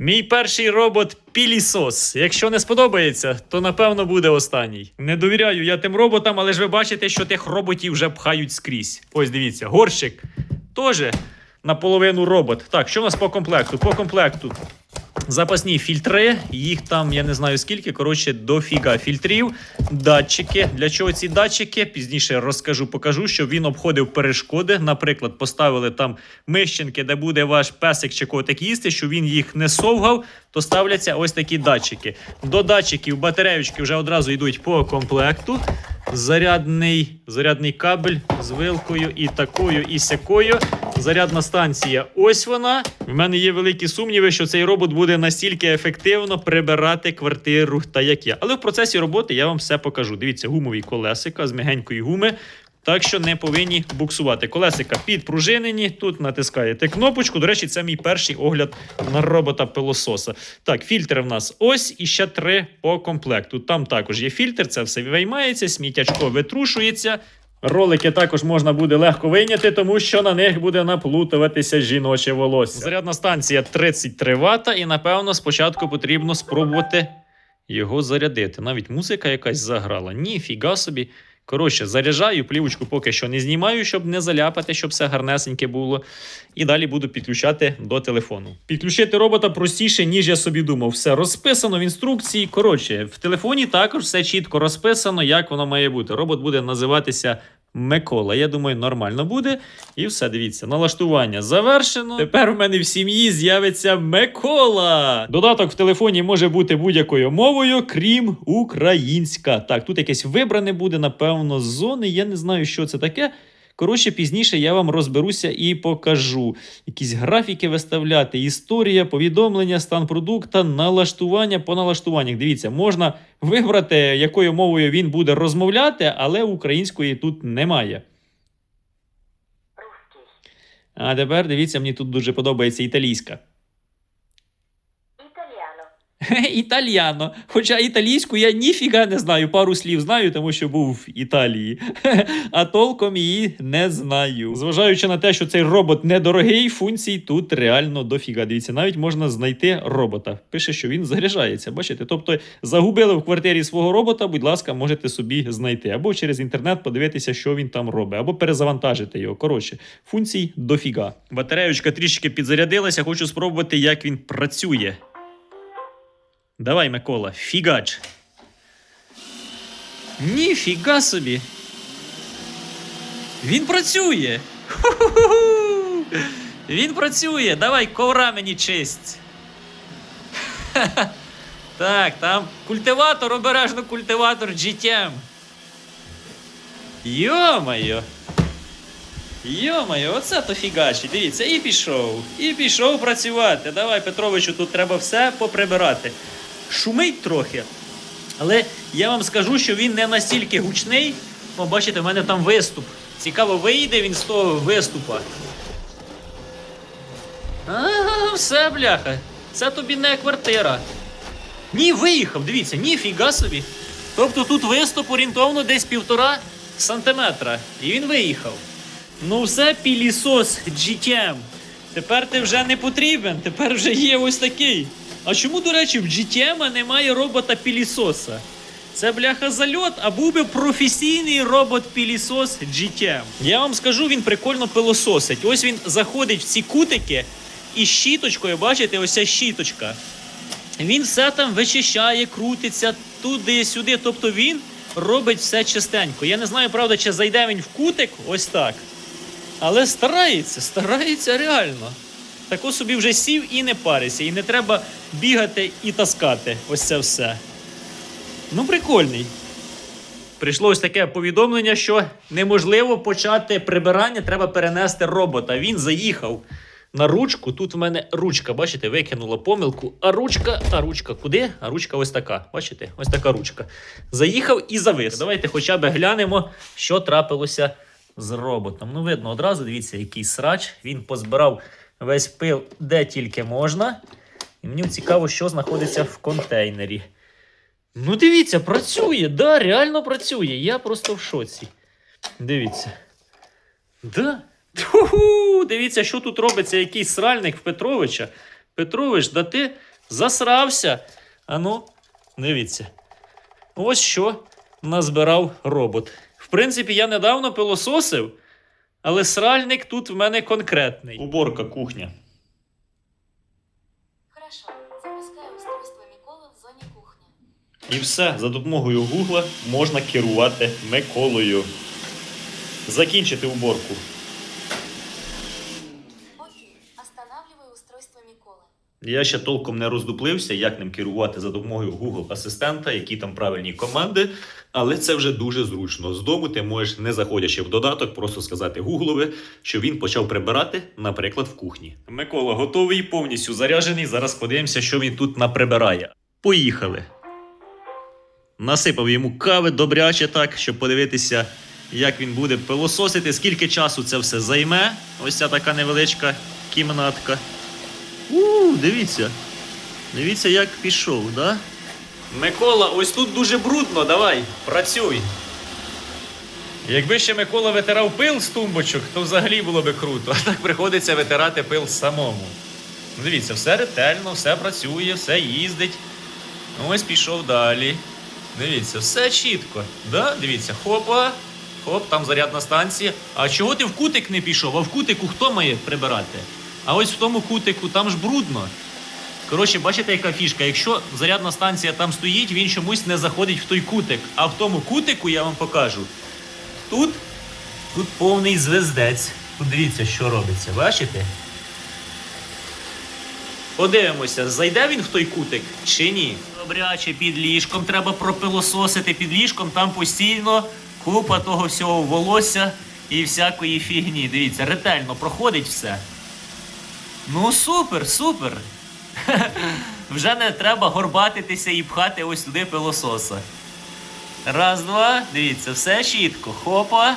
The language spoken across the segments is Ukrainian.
Мій перший робот пілісос. Якщо не сподобається, то напевно буде останній. Не довіряю я тим роботам, але ж ви бачите, що тих роботів вже пхають скрізь. Ось дивіться, горщик теж наполовину робот. Так, що в нас по комплекту? По комплекту Запасні фільтри, їх там я не знаю скільки. Коротше, дофіга фільтрів, датчики. Для чого ці датчики? Пізніше розкажу, покажу, щоб він обходив перешкоди. Наприклад, поставили там мищенки, де буде ваш песик чи котик їсти, щоб він їх не совгав, то ставляться ось такі датчики. До датчиків батареючки вже одразу йдуть по комплекту. Зарядний, зарядний кабель з вилкою і такою, і сякою. Зарядна станція. Ось вона. В мене є великі сумніви, що цей робот буде настільки ефективно прибирати квартиру та як я. Але в процесі роботи я вам все покажу. Дивіться, гумові колесика з м'ягенької гуми. Так що не повинні буксувати. Колесика підпружинені. Тут натискаєте кнопочку. До речі, це мій перший огляд на робота пилососа. Так, фільтри в нас ось і ще три по комплекту. Там також є фільтр, це все виймається, сміттячко витрушується. Ролики також можна буде легко вийняти, тому що на них буде наплутуватися жіноче волосся. Зарядна станція 33 Вт, і напевно спочатку потрібно спробувати його зарядити. Навіть музика якась заграла. Ні, фіга собі. Коротше, заряджаю, плівочку поки що не знімаю, щоб не заляпати, щоб все гарнесеньке було. І далі буду підключати до телефону. Підключити робота простіше, ніж я собі думав. Все розписано в інструкції. Коротше, в телефоні також все чітко розписано, як воно має бути. Робот буде називатися Микола. Я думаю, нормально буде. І все, дивіться, налаштування завершено. Тепер у мене в сім'ї з'явиться Микола. Додаток в телефоні може бути будь-якою мовою, крім українська. Так, тут якесь вибране буде, напевно, з зони. Я не знаю, що це таке. Коротше, пізніше я вам розберуся і покажу. Якісь графіки виставляти, історія, повідомлення, стан продукта, налаштування по налаштуваннях. Дивіться, можна вибрати, якою мовою він буде розмовляти, але української тут немає. А тепер дивіться, мені тут дуже подобається італійська. Італіано. Хоча італійську я ніфіга не знаю. Пару слів знаю, тому що був в Італії. А толком її не знаю. Зважаючи на те, що цей робот недорогий, функцій тут реально дофіга. Дивіться, навіть можна знайти робота. Пише, що він заряджається. Бачите? Тобто загубили в квартирі свого робота, будь ласка, можете собі знайти. Або через інтернет подивитися, що він там робить, або перезавантажити його. Коротше, функцій дофіга. Батареючка трішки підзарядилася, хочу спробувати, як він працює. Давай, Микола, фігач. Ніфіга собі. Він працює. Ху-ху-ху. Він працює. Давай ковра мені честь. Так, там культиватор, обережно культиватор GTM. Йо-моє. Йо-моє, оце то фігачі. Дивіться, і пішов. І пішов працювати. Давай, Петровичу, тут треба все поприбирати. Шумить трохи. Але я вам скажу, що він не настільки гучний. О, бачите, в мене там виступ. Цікаво, вийде він з того виступа. Ага, все, бляха. Це тобі не квартира. Ні, виїхав, дивіться, ніфіга собі. Тобто тут виступ орієнтовно десь півтора сантиметра. І він виїхав. Ну все, пілісос GTM. Тепер ти вже не потрібен, тепер вже є ось такий. А чому, до речі, в GTM немає робота пілісоса? Це бляха зальот, а був би професійний робот-пілісос GTM. Я вам скажу, він прикольно пилососить. Ось він заходить в ці кутики і щіточкою, бачите, ось ця щіточка. Він все там вичищає, крутиться туди-сюди. Тобто він робить все чистенько. Я не знаю, правда, чи зайде він в кутик, ось так. Але старається, старається реально. Тако собі вже сів і не парися, і не треба бігати і таскати. Ось це все. Ну, прикольний. Прийшло ось таке повідомлення, що неможливо почати прибирання, треба перенести робота. Він заїхав на ручку. Тут в мене ручка, бачите, викинула помилку. А ручка, а ручка куди? А ручка ось така. Бачите? Ось така ручка. Заїхав і завис. Давайте хоча б глянемо, що трапилося з роботом. Ну, видно, одразу дивіться, який срач. Він позбирав весь пил де тільки можна. І мені цікаво, що знаходиться в контейнері. Ну, дивіться, працює, да, реально працює. Я просто в шоці. Дивіться. Да. Ту-ху! Дивіться, що тут робиться, якийсь сральник в Петровича. Петрович, да ти Засрався. Ану, дивіться. Ось що назбирав робот. В принципі, я недавно пилососив, але сральник тут в мене конкретний. Уборка кухня. І все, за допомогою Гугла можна керувати Миколою. Закінчити уборку. Окей. Останавливаю устройство Миколы. Я ще толком не роздуплився, як ним керувати за допомогою Google асистента, які там правильні команди, але це вже дуже зручно. З дому ти можеш, не заходячи в додаток, просто сказати Гуглові, що він почав прибирати, наприклад, в кухні. Микола готовий, повністю заряджений. Зараз подивимося, що він тут наприбирає. Поїхали. Насипав йому кави добряче так, щоб подивитися, як він буде пилососити, скільки часу це все займе. Ось ця така невеличка кімнатка. У, дивіться. Дивіться, як пішов, да? Микола, ось тут дуже брудно, давай, працюй. Якби ще Микола витирав пил з тумбочок, то взагалі було би круто. А так приходиться витирати пил самому. Дивіться, все ретельно, все працює, все їздить. Ось пішов далі. Дивіться, все чітко. Да? Дивіться, хопа, хоп, там зарядна станція. А чого ти в кутик не пішов? А в кутику хто має прибирати? А ось в тому кутику там ж брудно. Коротше, бачите, яка фішка? Якщо зарядна станція там стоїть, він чомусь не заходить в той кутик. А в тому кутику я вам покажу. Тут, тут повний звездець. Тут дивіться, що робиться. Бачите? Подивимося, зайде він в той кутик чи ні. Добряче під ліжком треба пропилососити під ліжком, там постійно купа того всього волосся і всякої фігні. Дивіться, ретельно проходить все. Ну, супер, супер. Вже не треба горбатитися і пхати ось туди пилососа. Раз, два, дивіться, все чітко. Хопа.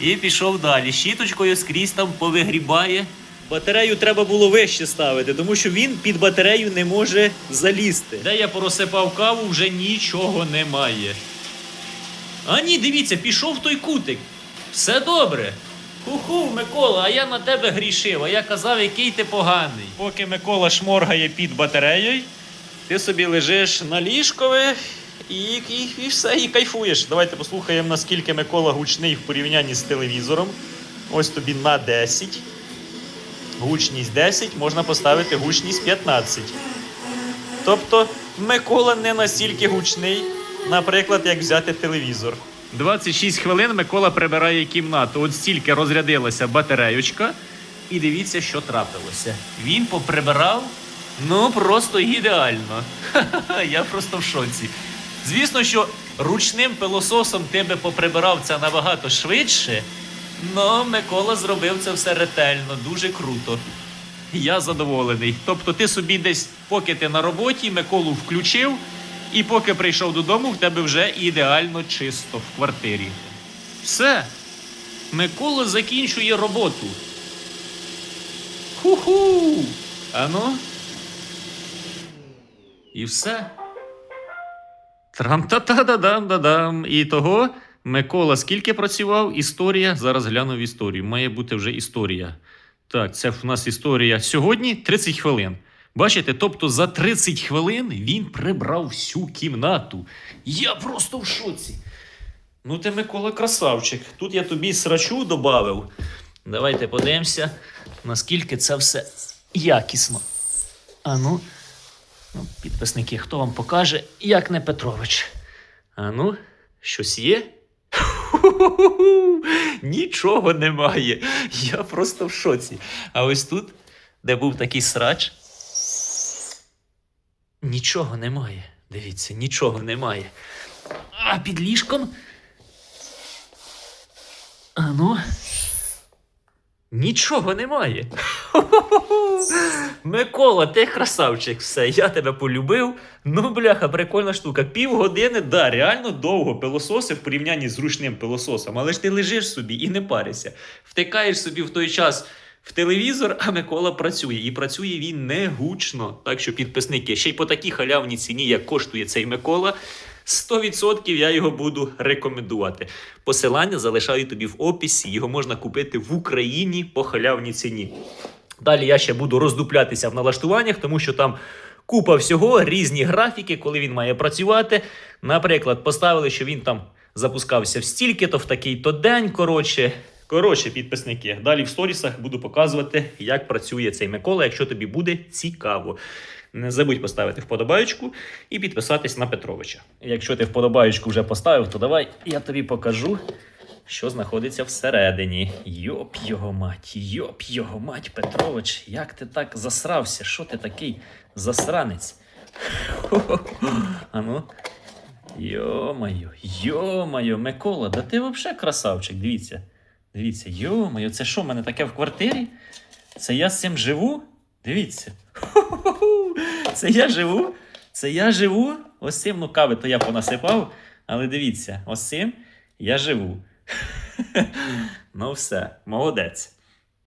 І пішов далі. Щіточкою скрізь там повигрібає. Батарею треба було вище ставити, тому що він під батарею не може залізти. Де я порозсипав каву, вже нічого немає. А ні, дивіться, пішов той кутик. Все добре. Ху-ху, Микола, а я на тебе грішив, а я казав, який ти поганий. Поки Микола шморгає під батареєю, ти собі лежиш на ліжкові і, і, і все, і кайфуєш. Давайте послухаємо, наскільки Микола гучний в порівнянні з телевізором. Ось тобі на 10. Гучність 10, можна поставити гучність 15. Тобто Микола не настільки гучний, наприклад, як взяти телевізор. 26 хвилин Микола прибирає кімнату. От стільки розрядилася батареючка. І дивіться, що трапилося. Він поприбирав ну просто ідеально. Ха-ха-ха, Я просто в шоці. Звісно, що ручним пилососом ти би поприбирав це набагато швидше. Ну, Микола зробив це все ретельно, дуже круто. Я задоволений. Тобто, ти собі десь, поки ти на роботі, Миколу включив, і поки прийшов додому, в тебе вже ідеально чисто в квартирі. Все. Микола закінчує роботу. Ху-ху! Ану. І все. Трам-та-та-да-дам-да-дам. І того Микола скільки працював? Історія. Зараз гляну в історію. Має бути вже історія. Так, це в нас історія сьогодні 30 хвилин. Бачите, тобто за 30 хвилин він прибрав всю кімнату. Я просто в шоці. Ну, ти, Микола, красавчик. Тут я тобі срачу додав. Давайте подивимося, наскільки це все якісно. А ну, ну, підписники, хто вам покаже, як не Петрович. А ну, щось є? Нічого немає. Я просто в шоці. А ось тут, де був такий срач, нічого немає. Дивіться, нічого немає. А під ліжком. А ну. Нічого немає. Микола, ти красавчик, все, я тебе полюбив. Ну, бляха, прикольна штука. Півгодини, да, реально довго пилососи в порівнянні з ручним пилососом. Але ж ти лежиш собі і не паришся. Втикаєш собі в той час в телевізор, а Микола працює. І працює він не гучно. Так що підписники, ще й по такій халявній ціні, як коштує цей Микола. 100% я його буду рекомендувати. Посилання залишаю тобі в описі. Його можна купити в Україні по халявній ціні. Далі я ще буду роздуплятися в налаштуваннях, тому що там Купа всього, різні графіки, коли він має працювати. Наприклад, поставили, що він там запускався в стільки-то, в такий-то день. Коротше, коротше, підписники. Далі в сторісах буду показувати, як працює цей Микола, якщо тобі буде цікаво. Не забудь поставити вподобаючку і підписатись на Петровича. Якщо ти вподобаючку вже поставив, то давай я тобі покажу, що знаходиться всередині. Йоп його мать, йоп його мать, Петрович, як ти так засрався? Що ти такий засранець? Ану. Йо-моє, йо-моє, Микола, да ти взагалі красавчик, дивіться. Дивіться, йо-моє, це що, в мене таке в квартирі? Це я з цим живу? Дивіться. Це я живу? Це я живу? Ось цим, ну кави то я понасипав, але дивіться, ось цим я живу. Ну все, молодець.